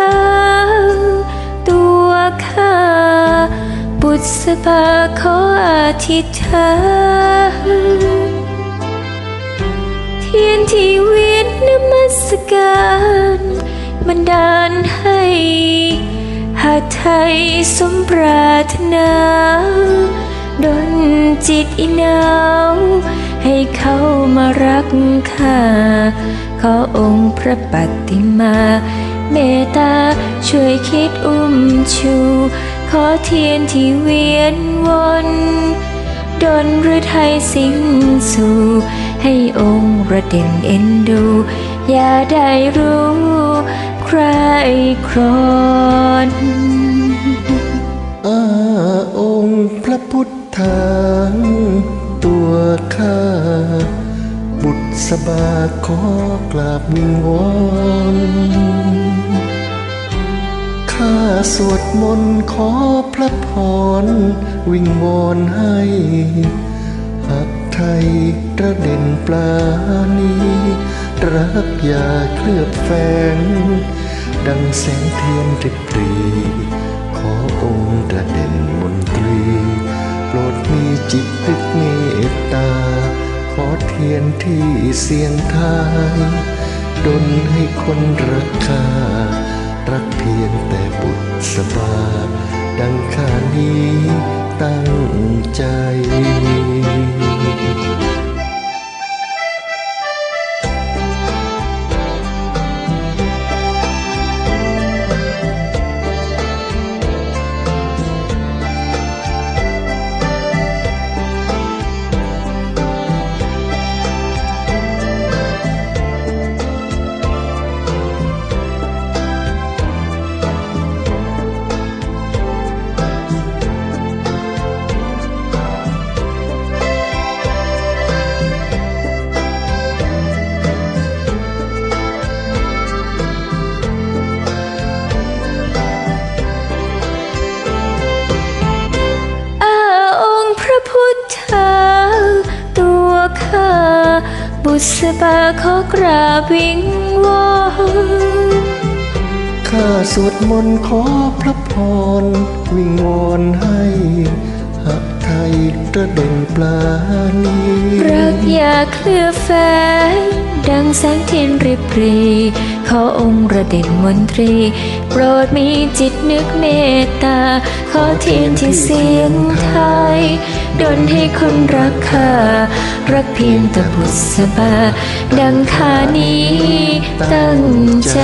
ข้าตัวข้าบุษบาขออธิษฐานเทียนที่เวียนนมัสการบันดาลให้หาไทยสมปรารถนาดนจิตอินาวให้เขามารักข้า ขอองค์พระปัตติมา เมตตาช่วยคิดอุ้มชู ขอเทียนที่เวียนวนดนหรือไทยสิงสู่ ให้องค์ระเด่นเอ็นดู อย่าได้รู้ใครครอนอาองค์พระพุทธาตัวข้า บุตรสบาขอกราบวิงวอนข้าสวดมนต์ขอพระพรวิงวอนให้หักไทยระเด่นปลานีรักอย่าเคลือบแฝงดังแสงเทียนริบรี พียนที่เสียงทายดนให้คนรักข้ารักเพียงแต่บุตรสบาดังข้านี้ตั้งใจ ษบาขอกราบวิงวอนข้าสวดมนต์ขอพระพร วิงวอนให้หักไทยระเด่นปลานีรักอย่าเคลือแฝงดังแสงเทียนริบรีขอองค์ระเด่นมนตรี โปรดมีจิตนึกเมตตา ขอเทียนที่เสียง ดนให้คนรักข้ารักเพียงแต่บุษบาดังคานี้ตั้งใจ